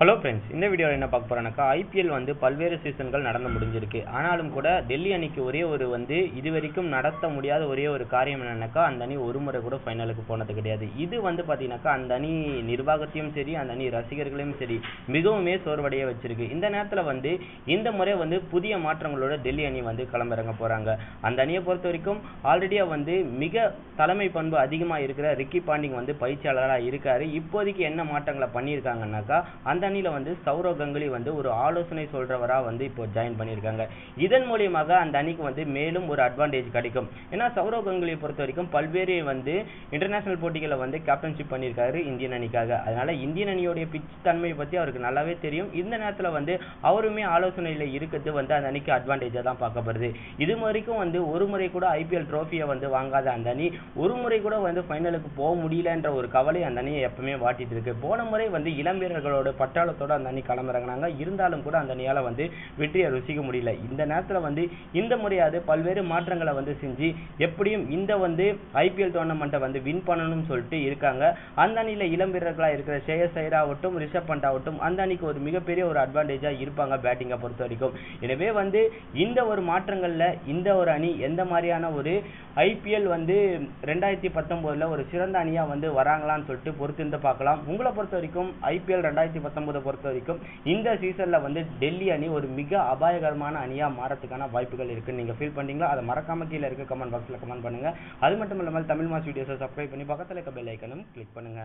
Hello friends இந்த வீடியோவில் என்ன பார்க்க போறோம்னாக்கா ஐபிஎல் வந்து பல்வேறு சீசன்கள் நடந்து முடிஞ்சிருக்கு. ஆனாலும் கூட டெல்லி அணிக்கு ஒரே ஒரு வந்து இது வரைக்கும் நடத்த முடியாத ஒரே ஒரு காரியம் என்னன்னாக்கா அந்த அணி ஒரு முறை கூட ஃபைனலுக்கு போனது கிடையாது. இது வந்து பார்த்தீங்கன்னாக்கா அந்த அணி நிர்வாகத்தையும் சரி அந்த அணி ரசிகர்களையும் சரி மிகவுமே சோர்வடைய வச்சிருக்கு. இந்த நேரத்தில் வந்து இந்த முறை வந்து புதிய மாற்றங்களோட டெல்லி அணி வந்து களமிறங்க போகிறாங்க அந்த அணியை பொறுத்த வரைக்கும் ஆல்ரெடியாக வந்து மிக தலைமை பண்பு அதிகமாக இருக்கிற ரிக்கி பாண்டிங் வந்து பயிற்சியாளராக இருக்கார். இப்போதைக்கு என்ன மாற்றங்களை பண்ணியிருக்காங்கன்னாக்கா அந்த அணியில வந்து சௌரவ் கங்குலி வந்து ஒரு ஆலோசனை சொல்றவரா வந்து இப்போ ஜாயின் பண்ணியிருக்காங்க. இதன் மூலியமாக அந்த அணிக்கு வந்து மேலும் ஒரு அட்வான்டேஜ் கிடைக்கும். ஏன்னா சௌரவ் கங்குலியை பொறுத்த வரைக்கும் பல்வேறு வந்து இன்டர்நேஷனல் போட்டிகளை வந்து கேப்டன்ஷிப் பண்ணியிருக்காரு இந்தியன் அணிக்காக. அதனால இந்தியன் அணியோடைய பிச் தன்மையை பத்தி அவருக்கு நல்லாவே தெரியும். இந்த நேரத்துல வந்து அவருமே ஆலோசனையில இருக்கிறது வந்து அந்த அணிக்கு அட்வான்டேஜா தான் பார்க்கப்படுது. இது வரைக்கும் வந்து ஒரு முறை கூட ஐபிஎல் ட்ரோஃபியை வந்து வாங்காத அந்த அணி ஒரு முறை கூட வந்து ஃபைனலுக்கு போக முடியலன்ற ஒரு கவலை அந்த அணியை எப்பவுமே வாட்டிட்டு இருக்கு. போன முறை வந்து இளம் வீரர்களோட பட்டாளத்தோட அந்த அணி களமிறங்கினாங்க. இருந்தாலும் கூட அந்த அணியால வந்து வெற்றியை ருசிக்க முடியல. இந்த நேரத்துல வந்து இந்த முறையாவது பல்வேறு மாற்றங்களை வந்து செஞ்சு எப்படியும் இந்த வந்து ஐபிஎல் டோர்னமெண்ட்டை வந்து வின் பண்ணணும்னு சொல்லிட்டு இருக்காங்க. அந்த அணியில இளம் வீரர்களா இருக்கிற ஷேயஸ் ஐயர் ஆகட்டும் ரிஷப் பண்ட் ஆகட்டும் அந்த அணிக்கு ஒரு மிகப்பெரிய ஒரு அட்வான்டேஜா இருப்பாங்க பேட்டிங்கை பொறுத்த வரைக்கும். எனவே வந்து இந்த ஒரு மாற்றங்கள்ல இந்த ஒரு அணி எந்த மாதிரியான ஒரு ஐபிஎல் வந்து ரெண்டாயிரத்தி பத்தொன்பதுல ஒரு சிறந்த அணியா வந்து வராங்களான்னு சொல்லிட்டு பொறுத்திருந்து பார்க்கலாம். உங்களை பொறுத்த வரைக்கும் ஐபிஎல் ரெண்டாயிரத்தி பத்தொன்பது பொறுத்த வரைக்கும் இந்த சீசன்ல வந்து டெல்லி அணி ஒரு மிக அபாயகரமான அணியா மாறத்துக்கான வாய்ப்புகள் இருக்குன்னு நீங்க ஃபீல் பண்ணீங்களா அதை மறக்காம கீழே இருக்க கமெண்ட் பாக்ஸ்ல கமெண்ட் பண்ணுங்க. அது மட்டும் இல்லாமல் தமிழ் மாஸ் வீடியோஸை சப்ஸ்கிரைப் பண்ணி பக்கத்துல இருக்க பெல் ஐக்கனும் கிளிக் பண்ணுங்க.